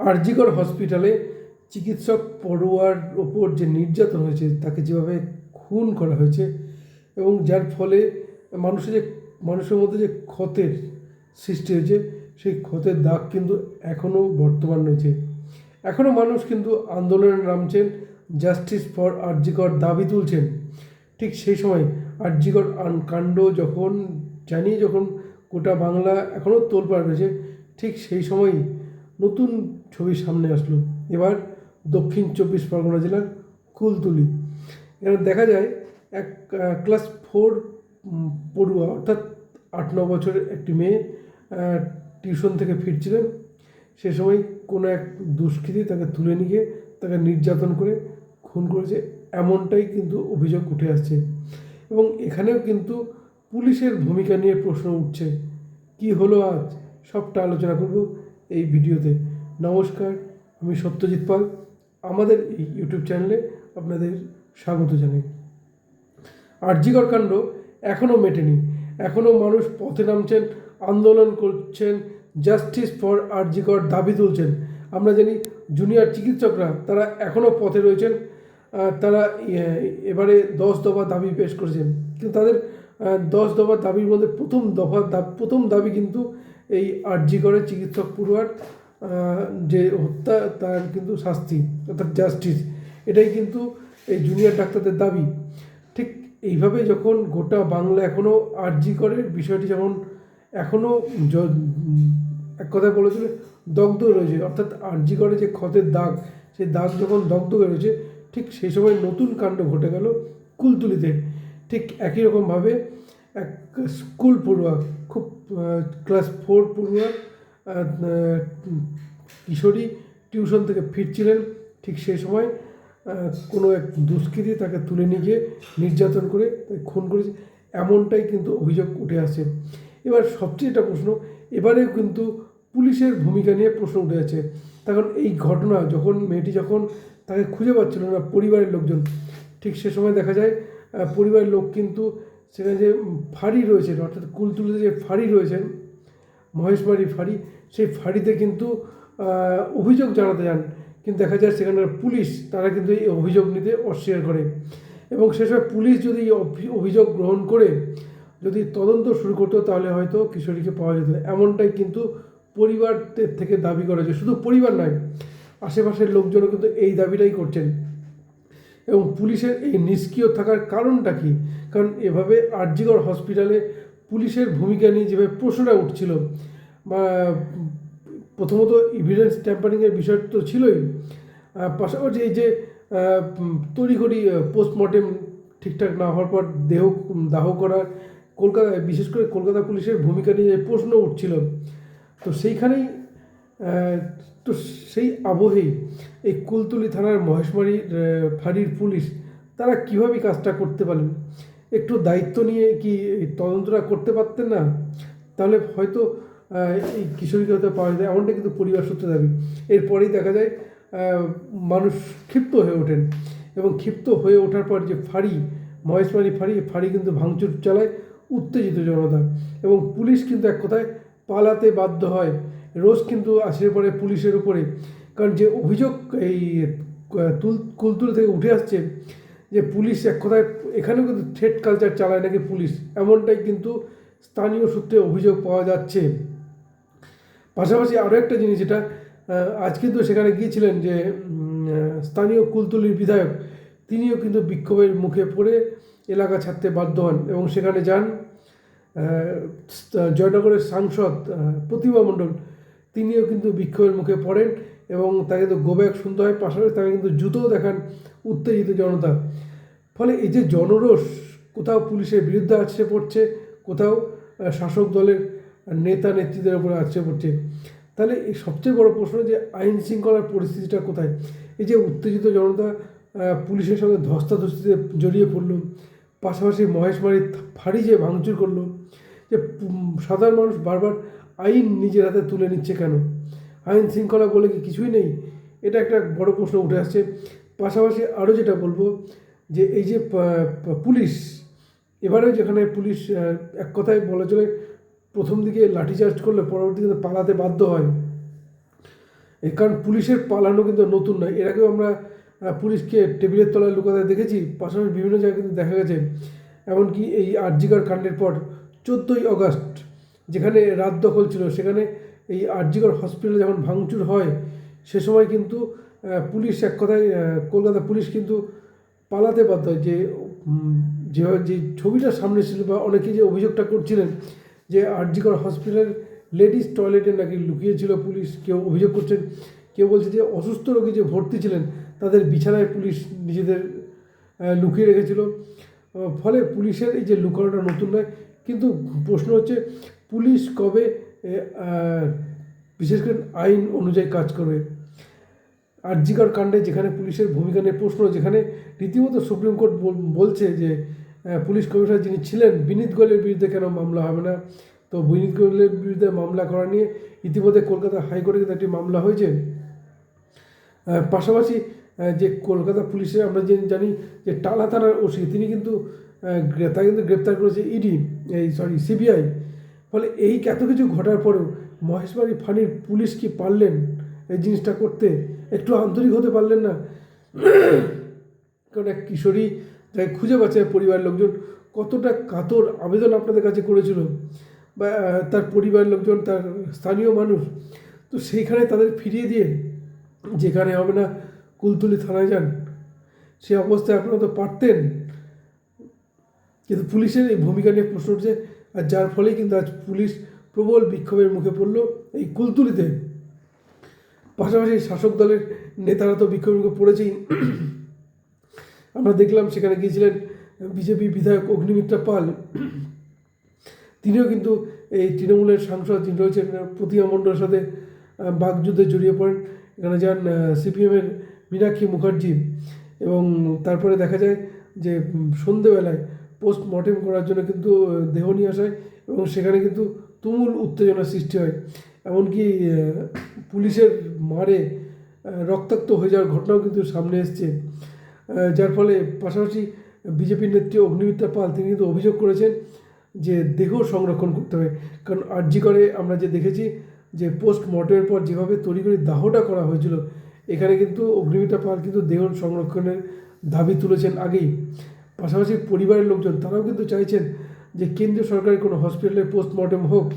আরজিকর হসপিটালে চিকিৎসক পড়ুয়ার ওপর যে নির্যাতন হয়েছে, তাকে যেভাবে খুন করা হয়েছে এবং যার ফলে মানুষের যে, মানুষের মধ্যে যে ক্ষতের সৃষ্টি হয়েছে, সেই ক্ষতের দাগ কিন্তু এখনও বর্তমান রয়েছে। এখনও মানুষ কিন্তু আন্দোলনে নামছেন, জাস্টিস ফর আরজিকর দাবি তুলছেন। ঠিক সেই সময় আরজিকর কাণ্ড যখন, জানিয়ে যখন গোটা বাংলা এখনও তোলপাড় রয়েছে, ঠিক সেই সময়ই নতুন ছবি সামনে আসলো। এবার দক্ষিণ চব্বিশ পরগনা জেলার কুলতুলি। এখানে দেখা যায় এক ক্লাস ফোর পড়ুয়া, অর্থাৎ আট, ন বছরের একটি মেয়ে টিউশন থেকে ফিরছিলেন সে সময় কোনো এক দুষ্কৃতী তাকে তুলে নিয়ে তাকে নির্যাতন করে খুন করেছে। এমনটাই কিন্তু অভিযোগ উঠে আসছে। এবং এখানেও কিন্তু পুলিশের ভূমিকা নিয়ে প্রশ্ন উঠছে। কি হলো আজ? সবটা আলোচনা করব। এই ভিডিওতে। নমস্কার, আমি সত্যজিৎ পাল। আমাদের এই ইউটিউব চ্যানেলে আপনাদের স্বাগত জানাই। আরজিকর কাণ্ড এখনও মেটেনি। এখনও মানুষ পথে নামছেন, আন্দোলন করছেন, জাস্টিস ফর আরজিকর দাবি তুলছেন। আমরা জানি জুনিয়র চিকিৎসকরা তারা এখনও পথে রয়েছেন তারা এবারে দশ দফা দাবি পেশ করেছেন। কিন্তু তাদের দশ দফা দাবির মধ্যে প্রথম দফা প্রথম দাবি কিন্তু এই আর্জি করে চিকিৎসক পড়ুয়ার যে হত্যা, তার কিন্তু শাস্তি, অর্থাৎ জাস্টিস এটাই কিন্তু এই জুনিয়র ডাক্তারদের দাবি। ঠিক এইভাবে যখন গোটা বাংলা এখনও আরজি করে, বিষয়টি যখন এখনও এক কথায় বলেছিল দগ্ধ রয়েছে, অর্থাৎ আরজি করে যে ক্ষতের দাগ, সেই দাগ যখন দগ্ধ হয়ে রয়েছে, ঠিক সেই সময় নতুন কাণ্ড ঘটে গেল কুলতুলিতে। ঠিক একই রকমভাবে এক স্কুল পড়ুয়া, খুব ক্লাস ফোর পড়ুয়া কিশোরী টিউশন থেকে ফিরছিলেন ঠিক সেই সময় কোনো এক দুষ্কৃতী তাকে তুলে নিয়ে গিয়ে নির্যাতন করে খুন করেছে, এমনটাই কিন্তু অভিযোগ উঠে আসে। এবার সবচেয়ে একটা প্রশ্ন, এবারেও কিন্তু পুলিশের ভূমিকা নিয়ে প্রশ্ন উঠে আছে তখন এই ঘটনা যখন মেয়েটি যখন তাকে খুঁজে পাচ্ছিল না পরিবারের লোকজন, ঠিক সে সময় দেখা যায় পরিবারের লোক কিন্তু সেখানে যে ফাঁড়ি রয়েছে, অর্থাৎ কুলতুলিতে যে ফাঁড়ি রয়েছেন মহেশবাড়ি ফাঁড়ি, সেই ফাঁড়িতে কিন্তু অভিযোগ জানাতে যান। কিন্তু দেখা যায় সেখানকার পুলিশ, তারা কিন্তু এই অভিযোগ নিতে অস্বীকার করে। এবং সেসময় পুলিশ যদি অভিযোগ গ্রহণ করে, যদি তদন্ত শুরু করতো, তাহলে হয়তো কিশোরীকে পাওয়া যেত। এমনটাই কিন্তু পরিবারদের থেকে দাবি করা হয়েছে। শুধু পরিবার নয়, আশেপাশের লোকজনও কিন্তু এই দাবিটাই করছেন। এবং পুলিশের এই নিষ্ক্রিয় থাকার কারণটা কি? কারণ এভাবে আরজিগড় হসপিটালে পুলিশের ভূমিকা নিয়ে যেভাবে প্রশ্নটা উঠছিল, বা, প্রথমত ইভিডেন্স ট্যাম্পারিংয়ের বিষয় তো ছিলই পাশাপাশি এই যে তড়িঘড়ি পোস্টমর্টেম ঠিকঠাক না হওয়ার পর দেহ, দাহ করার কলকাতায় বিশেষ করে কলকাতা পুলিশের ভূমিকা নিয়ে প্রশ্ন উঠছিল, তো সেইখানেই তো সেই আবহেই এই কুলতুলি থানার মহেশমারি আহ, ফাঁড়ির পুলিশ তারা কীভাবে কাজটা করতে পারেন একটু দায়িত্ব নিয়ে কি তদন্তটা করতে পারতেন না? তাহলে হয়তো এই কিশোরীকে হয়তো পাওয়া যায় এমনটা কিন্তু পরিবার সূত্রে দাবি। এরপরেই দেখা যায় মানুষ ক্ষিপ্ত হয়ে ওঠেন এবং ক্ষিপ্ত হয়ে ওঠার পর যে ফাঁড়ি মহেশমারি ফাঁড়ি ফাঁড়ি কিন্তু ভাঙচুর চালায় উত্তেজিত জনতা এবং পুলিশ কিন্তু এক কথায় পালাতে বাধ্য হয়। রোজ কিন্তু আসে পড়ে পুলিশের উপরে। কারণ যে অভিযোগ এই তুল, কুলতুল থেকে উঠে আসছে যে পুলিশ এক কথায় এখানেও কিন্তু থ্রেট কালচার চালায় নাকি পুলিশ, এমনটাই কিন্তু স্থানীয় সূত্রে অভিযোগ পাওয়া যাচ্ছে। পাশাপাশি আরও একটা জিনিস যেটা আজ কিন্তু সেখানে গিয়েছিলেন যে স্থানীয় কুলতুলির বিধায়ক, তিনিও কিন্তু বিক্ষোভের মুখে পড়ে এলাকা ছাড়তে বাধ্য হন এবং সেখানে যান জয়নগরের সাংসদ প্রতিমা মণ্ডল। তিনিও কিন্তু বিক্ষোভের মুখে পড়েন এবং তাকে তো গোব্যাক শুনতে হয়, পাশাপাশি তাকে কিন্তু জুতোও দেখান উত্তেজিত জনতা। ফলে এই যে জনরোষ, কোথাও পুলিশের বিরুদ্ধে আছড়ে পড়ছে, কোথাও শাসক দলের নেতা নেত্রীদের উপরে আছড়ে পড়ছে। তাহলে এই সবচেয়ে বড় প্রশ্ন যে আইন শৃঙ্খলার পরিস্থিতিটা কোথায়? এই যে উত্তেজিত জনতা পুলিশের সঙ্গে ধস্তাধস্তিতে জড়িয়ে পড়ল, পাশাপাশি মহেশবাড়ির ফাঁড়ি যে ভাঙচুর করল, যে সাধারণ মানুষ বারবার আইন নিজের হাতে তুলে নিচ্ছে কেন? আইন শৃঙ্খলা বলে কি কিছুই নেই? এটা একটা বড় প্রশ্ন উঠে আসছে। পাশাপাশি আরও যেটা বলব যে এই যে পুলিশ, এবারে যেখানে পুলিশ এক কথায় বলা চলে প্রথম দিকে লাঠিচার্জ করলে পরবর্তীতে পালাতে বাধ্য হয়। এই কারণ পুলিশের পালানো কিন্তু নতুন নয়। এর আগেও আমরা পুলিশকে টেবিলের তলায় লুকাতে দেখেছি। পাশাপাশি বিভিন্ন জায়গায় কিন্তু দেখা গেছে। এমনকি এই আরজিকর কাণ্ডের পর চোদ্দোই আগস্ট যেখানে রাত দখল ছিল সেখানে এই আরজিকর হসপিটালে যখন ভাঙচুর হয় সে সময় কিন্তু পুলিশ এক কথায় কলকাতা পুলিশ কিন্তু পালাতে বাধ্য হয় যে উম, যে যে ছবিটা সামনে ছিল বা অনেকে যে অভিযোগটা করছিলেন যে আরজিকর হসপিটালের লেডিস টয়লেটে নাকি লুকিয়েছিল পুলিশ কেউ অভিযোগ করছেন কেউ বলছে যে অসুস্থ রোগী যে ভর্তি ছিলেন তাদের বিছানায় পুলিশ নিজেদের লুকিয়ে রেখেছিল। ফলে পুলিশের এই যে লুকানোটা নতুন নয় কিন্তু প্রশ্ন হচ্ছে পুলিশ কবে বিশেষ করে আইন অনুযায়ী কাজ করবে? আরজিকর কাণ্ডে যেখানে পুলিশের ভূমিকা নিয়ে প্রশ্ন, যেখানে রীতিমতো সুপ্রিম কোর্ট বলছে যে পুলিশ কমিশনার যিনি ছিলেন, বিনীত গোয়েলের বিরুদ্ধে কেন মামলা হবে না? তো বিনীত গোয়েলের বিরুদ্ধে মামলা করা নিয়ে ইতিমধ্যে কলকাতা হাইকোর্টে কিন্তু একটি মামলা হয়েছে। পাশাপাশি যে কলকাতা পুলিশের আমরা যে জানি যে টালা থানার ওসি, তিনি কিন্তু তাকে কিন্তু গ্রেপ্তার করেছে ইডি, এই, সরি, সিবিআই। ফলে এই এত কিছু ঘটার পরেও মহেশবাড়ি ফাঁড়ির পুলিশ কি পারলেন এই জিনিসটা করতে? একটু আন্তরিক হতে পারলেন না? কারণ এক কিশোরী যাকে খুঁজে পাচ্ছে পরিবারের লোকজন। কতটা কাতর আবেদন আপনাদের কাছে করেছিল? বা, তার পরিবারের লোকজন, তার স্থানীয় মানুষ। তো সেইখানে তাদের ফিরিয়ে দিয়ে যেখানে হবে না কুলতুলি থানায় যান। সে অবস্থায় আপনারা তো পারতেন। কিন্তু পুলিশের এই ভূমিকা নিয়ে প্রশ্ন উঠছে আর যার ফলেই কিন্তু আজ পুলিশ প্রবল বিক্ষোভের মুখে পড়ল এই কুলতুলিতে। পাশাপাশি শাসক দলের নেতারা তো বিক্ষোভের মুখে পড়েছেই। আমরা দেখলাম সেখানে গিয়েছিলেন বিজেপি বিধায়ক অগ্নিমিত্রা পাল। তিনিও কিন্তু এই তৃণমূলের সাংসদ যিনি রয়েছেন প্রতিমা মণ্ডলের সাথে বাগযুদ্ধে জড়িয়ে পড়েন। এখানে যান সিপিএমের মীনাক্ষী মুখার্জি এবং তারপরে দেখা যায় যে সন্ধেবেলায় পোস্ট মর্টেম করার জন্য কিন্তু দেহ নিয়ে আসা হয় এবং সেখানে কিন্তু তুমুল উত্তেজনার সৃষ্টি হয়। এমনকি পুলিশের মারে রক্তাক্ত হয়ে যাওয়ার ঘটনাও কিন্তু সামনে এসছে। যার ফলে পাশাপাশি বিজেপির নেত্রী অগ্নিমিত্রা পাল, তিনি কিন্তু অভিযোগ করেছেন যে দেহ সংরক্ষণ করতে হবে। কারণ আরজি করে আমরা যে দেখেছি যে পোস্ট মর্টেমের পর যেভাবে তৈরি তড়িঘড়ি দাহটা করা হয়েছিল, এখানে কিন্তু অগ্নিমিত্রা পাল কিন্তু দেহ সংরক্ষণের দাবি তুলেছেন আগেই। পাশাপাশি পরিবারের লোকজন, তারাও কিন্তু চাইছেন যে কেন্দ্রীয় সরকারের কোনো হসপিটালে পোস্টমর্টেম হোক।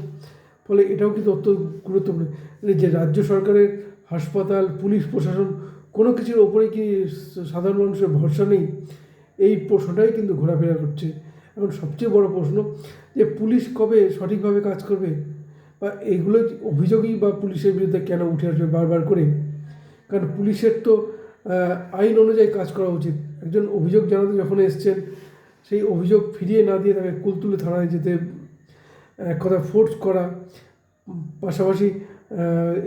ফলে এটাও কিন্তু অত্যন্ত গুরুত্বপূর্ণ। এই যে রাজ্য সরকারের হাসপাতাল, পুলিশ, প্রশাসন, কোনো কিছুর ওপরে কি সাধারণ মানুষের ভরসা নেই? এই প্রশ্নটাই কিন্তু ঘোরাফেরা করছে। এখন সবচেয়ে বড় প্রশ্ন যে পুলিশ কবে সঠিকভাবে কাজ করবে বা এগুলো অভিযোগই বা পুলিশের বিরুদ্ধে কেন উঠে আসবে বারবার করে? কারণ পুলিশের তো আইন অনুযায়ী কাজ করা উচিত। একজন অভিযোগ জানাতে যখন এসছেন, সেই অভিযোগ ফিরিয়ে না দিয়ে তাকে কুলতুলে থানায় যেতে, এক কথা ফোর্স করা। পাশাপাশি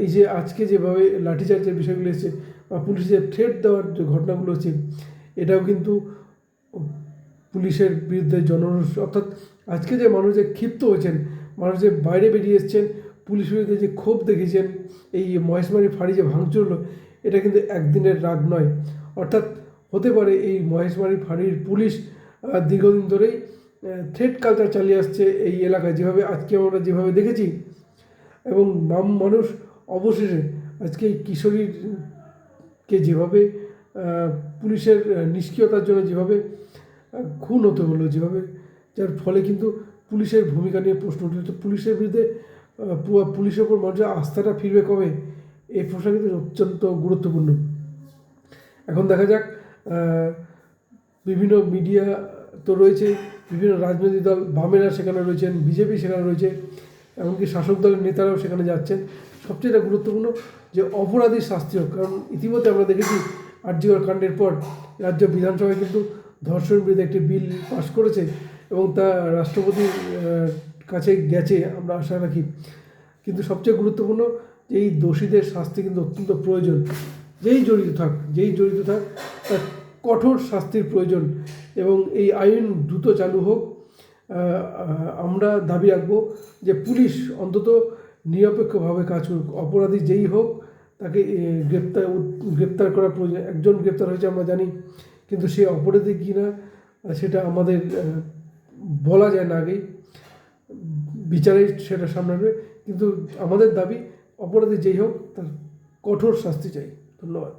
এই যে আজকে যেভাবে লাঠিচার্জের বিষয়গুলো এসছে বা পুলিশের থ্রেট দেওয়ার যে ঘটনাগুলো হচ্ছে, এটাও কিন্তু পুলিশের বিরুদ্ধে জনরোষ। অর্থাৎ আজকে যে মানুষ যে ক্ষিপ্ত হয়েছেন, মানুষ যে বাইরে বেরিয়ে এসছেন, পুলিশ বিরুদ্ধে যে ক্ষোভ দেখেছেন এই মহেশমারি ফাঁড়ি যে ভাঙচুর হলো, এটা কিন্তু একদিনের রাগ নয়। অর্থাৎ হতে পারে এই মহেশমারি ফাঁড়ির পুলিশ দীর্ঘদিন ধরেই থ্রেড কালচার চালিয়ে আসছে এই এলাকায়। যেভাবে আজকে আমরা যেভাবে দেখেছি, এবং মাম মানুষ অবশেষে আজকে এই কিশোরীকে যেভাবে পুলিশের নিষ্ক্রিয়তার জন্য যেভাবে খুন হতে হলো, যেভাবে, যার ফলে কিন্তু পুলিশের ভূমিকা নিয়ে প্রশ্ন উঠেছে তো পুলিশের বিরুদ্ধে পুলিশের ওপর মানুষের আস্থাটা ফিরবে কবে? এই প্রশ্ন কিন্তু অত্যন্ত গুরুত্বপূর্ণ। এখন দেখা যাক বিভিন্ন মিডিয়া তো রয়েছে, বিভিন্ন রাজনৈতিক দল, বামেরা সেখানে রয়েছেন, বিজেপি সেখানে রয়েছে, এমনকি শাসক দলের নেতারাও সেখানে যাচ্ছেন। সবচেয়ে গুরুত্বপূর্ণ যে অপরাধী শাস্তি হোক, কারণ ইতিমধ্যে আমরা দেখেছি আর্যিকর কাণ্ডের পর রাজ্য বিধানসভায় কিন্তু ধর্ষণ বিরুদ্ধে একটি বিল পাশ করেছে এবং তা রাষ্ট্রপতির কাছে গেছে, আমরা আশা রাখি। কিন্তু সবচেয়ে গুরুত্বপূর্ণ যে এই দোষীদের শাস্তি কিন্তু অত্যন্ত প্রয়োজন। যেই জড়িত থাক, যেই জড়িত থাক, তার কঠোর শাস্তির প্রয়োজন এবং এই আইন দ্রুত চালু হোক আমরা দাবি রাখব যে পুলিশ অন্তত নিরপেক্ষভাবে কাজ করুক। অপরাধী যেই হোক, তাকে গ্রেপ্তার গ্রেপ্তার করা প্রয়োজন। একজন গ্রেপ্তার হয়েছে আমরা জানি, কিন্তু সে অপরাধী কি না, সেটা আমাদের বলা যায় না আগেই। বিচারে সেটা সামনে আসবে কিন্তু আমাদের দাবি, অপরাধী যেই হোক, তার কঠোর শাস্তি চাই। ধন্যবাদ।